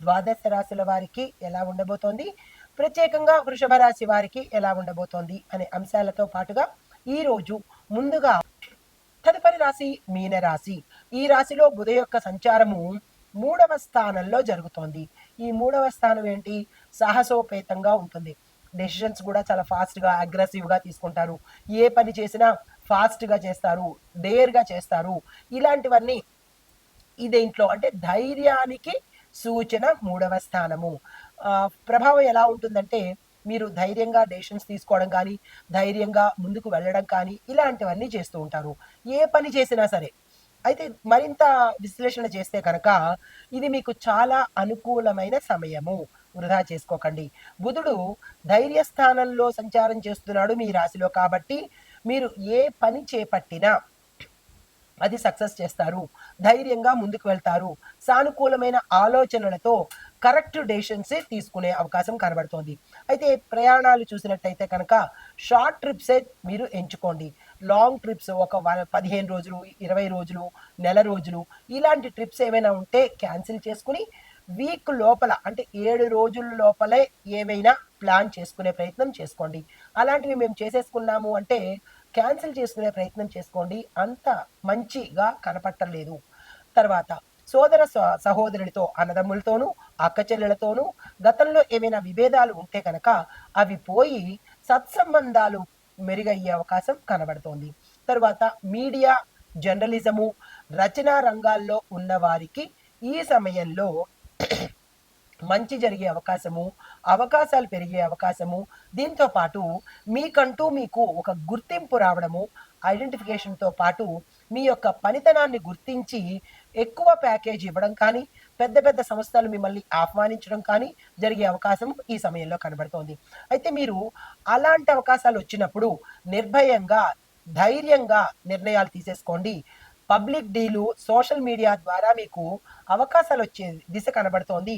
ద్వాదశ రాశుల వారికి ఎలా ఉండబోతోంది? ప్రత్యేకంగా వృషభ రాశి వారికి ఎలా ఉండబోతోంది? అనే అంశాలతో పాటుగా ఈ రోజు ముందుగా తదుపరి రాశి మీన రాశి ఈ రాశిలో బుధ యొక్క సంచారము మూడవ స్థానంలో జరుగుతోంది. ఈ మూడవ స్థానం ఏంటి? సాహసోపేతంగా ఉంటుంది. డెసిషన్స్ కూడా చాలా ఫాస్ట్గా అగ్రెసివ్గా తీసుకుంటారు. ఏ పని చేసినా ఫాస్ట్గా చేస్తారు డేర్గా చేస్తారు. ఇలాంటివన్నీ ఇదేంట్లో అంటే ధైర్యానికి సూచన మూడవ స్థానము. ప్రభావం ఎలా ఉంటుందంటే మీరు ధైర్యంగా డెసిషన్స్ తీసుకోవడం కానీ ధైర్యంగా ముందుకు వెళ్ళడం కానీ ఇలాంటివన్నీ చేస్తూ ఉంటారు. ఏ పని చేసినా సరే. అయితే మరింత విశ్లేషణ చేస్తే కనుక ఇది మీకు చాలా అనుకూలమైన సమయము. వృధా చేసుకోకండి. బుధుడు ధైర్య స్థానంలో సంచారం చేస్తున్నాడు మీ రాశిలో కాబట్టి మీరు ఏ పని చేపట్టినా అది సక్సెస్ చేస్తారు. ధైర్యంగా ముందుకు వెళ్తారు. సానుకూలమైన ఆలోచనలతో కరెక్ట్ డెసిషన్స్ తీసుకునే అవకాశం కనబడుతోంది. అయితే ప్రయాణాలు చూసినట్టయితే కనుక షార్ట్ ట్రిప్సే మీరు ఎంచుకోండి. లాంగ్ ట్రిప్స్ ఒక వ- పదిహేను రోజులు ఇరవై రోజులు నెల రోజులు ఇలాంటి ట్రిప్స్ ఏమైనా ఉంటే క్యాన్సిల్ చేసుకుని వీక్ లోపల అంటే ఏడు రోజుల లోపలే ఏవైనా ప్లాన్ చేసుకునే ప్రయత్నం చేసుకోండి. అలాంటివి మేము చేసేసుకున్నాము అంటే క్యాన్సిల్ చేసుకునే ప్రయత్నం చేసుకోండి. అంత మంచిగా కనపట్టలేదు. తర్వాత సోదర సహోదరులతో అన్నదమ్ములతోనూ అక్క చెల్లెలతోనూ గతంలో ఏమైనా విభేదాలు ఉంటే కనుక అవి పోయి సత్సంబంధాలు మెరుగయ్యే అవకాశం కనబడుతోంది. తర్వాత మీడియా జర్నలిజము రచనా రంగాల్లో ఉన్న వారికి ఈ సమయంలో మంచి జరిగే అవకాశము అవకాశాలు పెరిగే అవకాశము. దీంతో పాటు మీకంటూ మీకు ఒక గుర్తింపు రావడము ఐడెంటిఫికేషన్తో పాటు మీ యొక్క పనితనాన్ని గుర్తించి ఎక్కువ ప్యాకేజ్ ఇవ్వడం కానీ పెద్ద పెద్ద సంస్థలు మిమ్మల్ని ఆహ్వానించడం కానీ జరిగే అవకాశం ఈ సమయంలో కనబడుతోంది. అయితే మీరు అలాంటి అవకాశాలు వచ్చినప్పుడు నిర్భయంగా ధైర్యంగా నిర్ణయాలు తీసేసుకోండి. పబ్లిక్ డీలు సోషల్ మీడియా ద్వారా మీకు అవకాశాలు వచ్చే దిశ కనబడుతోంది.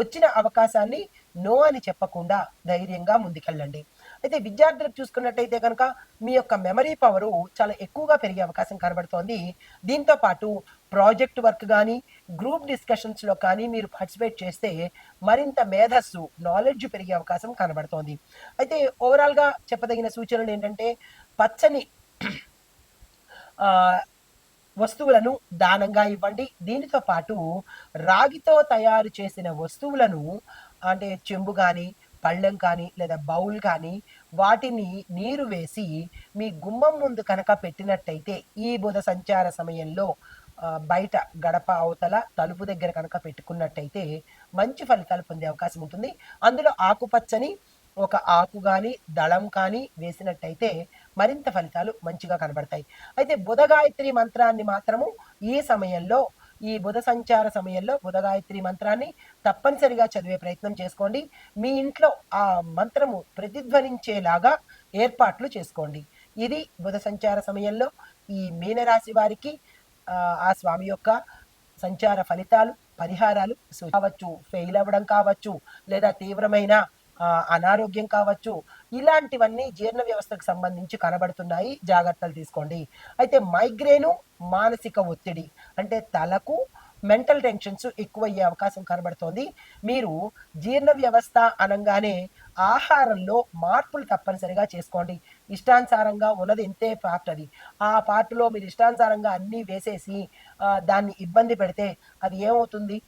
వచ్చిన అవకాశాన్ని నో అని చెప్పకుండా ధైర్యంగా ముందుకెళ్ళండి. అయితే విద్యార్థులకు చూసుకున్నట్టయితే కనుక మీ యొక్క మెమరీ పవరు చాలా ఎక్కువగా పెరిగే అవకాశం కనబడుతోంది. దీంతో పాటు ప్రాజెక్ట్ వర్క్ కానీ గ్రూప్ డిస్కషన్స్లో కానీ మీరు పార్టిసిపేట్ చేస్తే మరింత మేధస్సు నాలెడ్జ్ పెరిగే అవకాశం కనబడుతోంది. అయితే ఓవరాల్గా చెప్పదగిన సూచనలు ఏంటంటే పచ్చని వస్తువులను దానంగా ఇవ్వండి. దీనితో పాటు రాగితో తయారు చేసిన వస్తువులను అంటే చెంబు కానీ పళ్ళెం కానీ లేదా బౌల్ కానీ వాటిని నీరు వేసి మీ గుమ్మం ముందు కనుక పెట్టినట్టయితే ఈ బుధ సంచార సమయంలో బయట గడప అవతల తలుపు దగ్గర కనుక పెట్టుకున్నట్టయితే మంచి ఫలితాలు పొందే అవకాశం ఉంటుంది. అందులో ఆకుపచ్చని ఒక ఆకు కానీ దళం కానీ వేసినట్టయితే మరింత ఫలితాలు మంచిగా కనబడతాయి. అయితే బుధగాయత్రి మంత్రాన్ని మాత్రము ఈ సమయంలో ఈ బుధ సంచార సమయంలో బుధగాయత్రి మంత్రాన్ని తప్పనిసరిగా చదివే ప్రయత్నం చేసుకోండి. మీ ఇంట్లో ఆ మంత్రము ప్రతిధ్వనించేలాగా ఏర్పాట్లు చేసుకోండి. ఇది బుధ సంచార సమయంలో ఈ మీనరాశి వారికి ఆ, స్వామి యొక్క సంచార ఫలితాలు పరిహారాలు కావచ్చు ఫెయిల్ అవ్వడం కావచ్చు లేదా తీవ్రమైన అనారోగ్యం కావచ్చు ఇలాంటివన్నీ జీర్ణ వ్యవస్థకు సంబంధించి కనబడుతున్నాయి. జాగ్రత్తలు తీసుకోండి. అయితే మైగ్రేను మానసిక ఒత్తిడి అంటే తలకు మెంటల్ టెన్షన్స్ ఎక్కువయ్యే అవకాశం కనబడుతోంది. మీరు జీర్ణ వ్యవస్థ అనగానే ఆహారంలో మార్పులు తప్పనిసరిగా చేసుకోండి. ఇష్టానుసారంగా ఉన్నది ఎంతే పార్ట్ అది. ఆ పార్ట్లో మీరు ఇష్టానుసారంగా అన్నీ వేసేసి దాన్ని ఇబ్బంది పెడితే అది ఏమవుతుంది?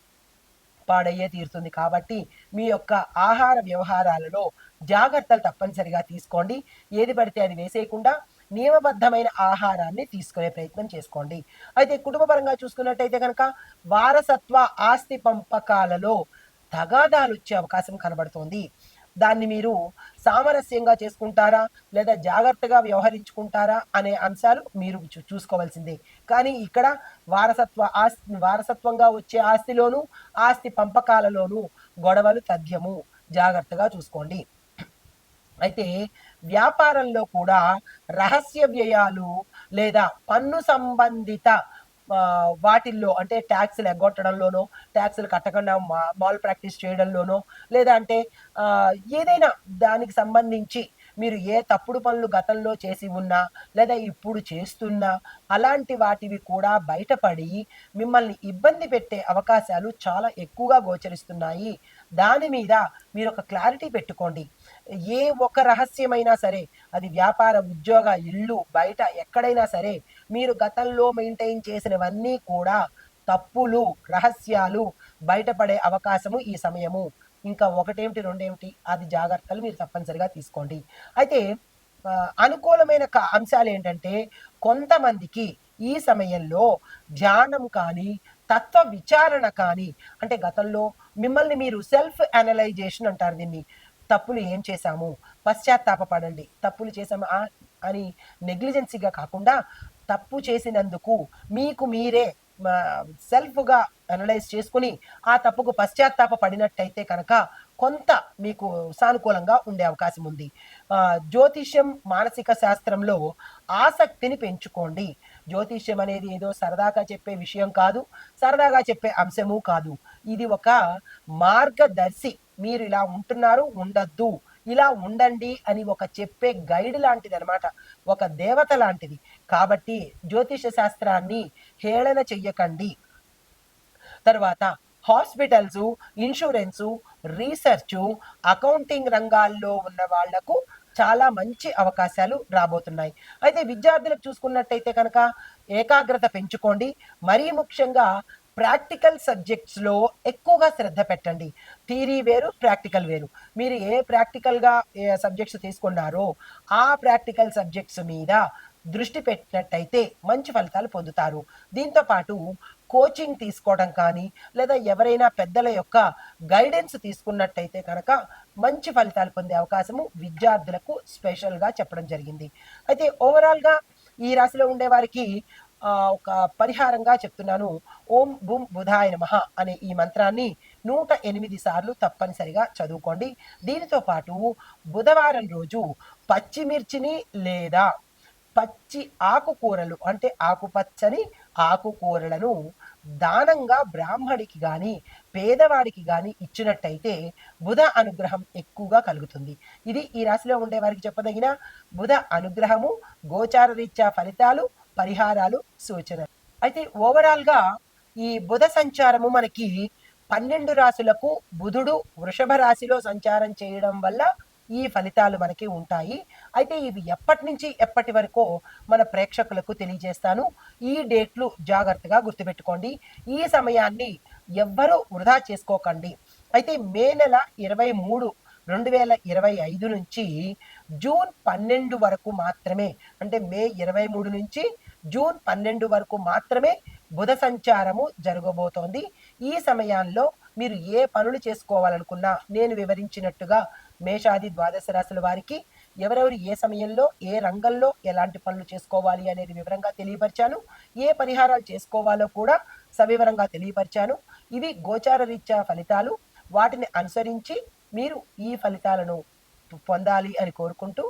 పాడయ్యే తీరుతుంది. కాబట్టి మీ యొక్క ఆహార వ్యవహారాలలో జాగ్రత్తలు తప్పనిసరిగా తీసుకోండి. ఏది పడితే అది వేసేయకుండా నియమబద్ధమైన ఆహారాన్ని తీసుకునే ప్రయత్నం చేసుకోండి. అయితే కుటుంబపరంగా చూసుకున్నట్టయితే కనుక వారసత్వ ఆస్తి పంపకాలలో తగాదాలు వచ్చే అవకాశం కనబడుతోంది. దాన్ని మీరు సామరస్యంగా చేసుకుంటారా? లేదా జాగ్రత్తగా వ్యవహరించుకుంటారా? అనే అంశాలు మీరు చూ- చూసుకోవాల్సిందే. కానీ ఇక్కడ వారసత్వ ఆస్తి వారసత్వంగా వచ్చే ఆస్తిలోను ఆస్తి పంపకాలలోను గొడవలు తథ్యము జాగ్రత్తగా చూసుకోండి. అయితే వ్యాపారంలో కూడా రహస్య వ్యయాలు లేదా పన్ను సంబంధిత వాటిల్లో అంటే ట్యాక్స్లు ఎగ్గొట్టడంలోనో ట్యాక్స్లు కట్టకుండా మా మాల్ ప్రాక్టీస్ చేయడంలోనో లేదా అంటే ఏదైనా దానికి సంబంధించి మీరు ఏ తప్పుడు పనులు గతంలో చేసి ఉన్నా లేదా ఇప్పుడు చేస్తున్నా అలాంటి వాటివి కూడా బయటపడి మిమ్మల్ని ఇబ్బంది పెట్టే అవకాశాలు చాలా ఎక్కువగా గోచరిస్తున్నాయి. దాని మీద మీరు ఒక క్లారిటీ పెట్టుకోండి. ఏ ఒక రహస్యమైనా సరే అది వ్యాపార ఉద్యోగ ఇల్లు బయట ఎక్కడైనా సరే మీరు గతంలో మెయింటైన్ చేసినవన్నీ కూడా తప్పులు రహస్యాలు బయటపడే అవకాశము ఈ సమయము. ఇంకా ఒకటేమిటి రెండేమిటి అది జాగ్రత్తలు మీరు తప్పనిసరిగా తీసుకోండి. అయితే అనుకూలమైన క- అంశాలు ఏంటంటే కొంతమందికి ఈ సమయంలో ధ్యానం కానీ తత్వ విచారణ కానీ అంటే గతంలో మిమ్మల్ని మీరు సెల్ఫ్ అనలైజేషన్ అంటారు దీన్ని. తప్పులు ఏం చేశాము? పశ్చాత్తాపపడండి తప్పులు చేశాము? అని నెగ్లిజెన్సీగా కాకుండా తప్పు చేసినందుకు మీకు మీరే సెల్ఫ్గా అనలైజ్ చేసుకుని ఆ తప్పుకు పశ్చాత్తాప పడినట్టయితే కనుక కొంత మీకు సానుకూలంగా ఉండే అవకాశం ఉంది. జ్యోతిష్యం మానసిక శాస్త్రంలో ఆసక్తిని పెంచుకోండి. జ్యోతిష్యం అనేది ఏదో సరదాగా చెప్పే విషయం కాదు సరదాగా చెప్పే అంశము కాదు. ఇది ఒక మార్గదర్శి. మీరు ఇలా ఉంటున్నారు ఉండద్దు. ఇలా ఉండండి అని ఒక చెప్పే గైడ్ లాంటిది అనమాట ఒక దేవత లాంటిది. కాబట్టి జ్యోతిష శాస్త్రాన్ని హేళన చెయ్యకండి. తర్వాత హాస్పిటల్స్ ఇన్సూరెన్సు రీసెర్చ్ అకౌంటింగ్ రంగాల్లో ఉన్న వాళ్ళకు చాలా మంచి అవకాశాలు రాబోతున్నాయి. అయితే విద్యార్థులకు చూసుకున్నట్టయితే కనుక ఏకాగ్రత పెంచుకోండి. మరీ ముఖ్యంగా ప్రాక్టికల్ సబ్జెక్ట్స్లో ఎక్కువగా శ్రద్ధ పెట్టండి. థీరీ వేరు ప్రాక్టికల్ వేరు. మీరు ఏ ప్రాక్టికల్గా సబ్జెక్ట్స్ తీసుకున్నారో ఆ ప్రాక్టికల్ సబ్జెక్ట్స్ మీద దృష్టి పెట్టినట్టయితే మంచి ఫలితాలు పొందుతారు. దీంతో పాటు కోచింగ్ తీసుకోవడం కానీ లేదా ఎవరైనా పెద్దల యొక్క గైడెన్స్ తీసుకున్నట్టయితే కనుక మంచి ఫలితాలు పొందే అవకాశము విద్యార్థులకు స్పెషల్గా చెప్పడం జరిగింది. అయితే ఓవరాల్గా ఈ రాశిలో ఉండే వారికి ఒక పరిహారంగా చెప్తున్నాను. ఓం బుం బుధాయ నమ అనే ఈ మంత్రాన్ని నూట ఎనిమిది సార్లు తప్పనిసరిగా చదువుకోండి. దీనితో పాటు బుధవారం రోజు పచ్చిమిర్చిని లేదా పచ్చి ఆకుకూరలు అంటే ఆకుపచ్చని ఆకుకూరలను దానంగా బ్రాహ్మడికి గాని పేదవాడికి గాని ఇచ్చినట్టయితే బుధ అనుగ్రహం ఎక్కువగా కలుగుతుంది. ఇది ఈ రాశిలో ఉండే వారికి చెప్పదగిన బుధ అనుగ్రహము గోచార రీత్యా ఫలితాలు పరిహారాలు సూచనలు. అయితే ఓవరాల్గా ఈ బుధ సంచారము మనకి పన్నెండు రాశులకు బుధుడు వృషభ రాశిలో సంచారం చేయడం వల్ల ఈ ఫలితాలు మనకి ఉంటాయి. అయితే ఇవి ఎప్పటి నుంచి ఎప్పటి వరకు మన ప్రేక్షకులకు తెలియజేస్తాను. ఈ డేట్లు జాగ్రత్తగా గుర్తుపెట్టుకోండి. ఈ సమయాన్ని ఎవ్వరూ వృధా చేసుకోకండి. అయితే మే నెల ఇరవై మూడు రెండు వేల ఇరవై ఐదు నుంచి జూన్ పన్నెండు వరకు మాత్రమే అంటే మే ఇరవై మూడు నుంచి జూన్ పన్నెండు వరకు మాత్రమే బుధ సంచారము జరగబోతోంది. ఈ సమయాల్లో మీరు ఏ పనులు చేసుకోవాలనుకున్నా నేను వివరించినట్టుగా మేషాది ద్వాదశ రాశుల వారికి ఎవరెవరు ఏ సమయంలో ఏ రంగంలో ఎలాంటి పనులు చేసుకోవాలి అనేది వివరంగా తెలియపరిచాను. ఏ పరిహారాలు చేసుకోవాలో కూడా సవివరంగా తెలియపరిచాను. ఇవి గోచార రీత్యా ఫలితాలు. వాటిని అనుసరించి మీరు ఈ ఫలితాలను పొందాలి అని కోరుకుంటూ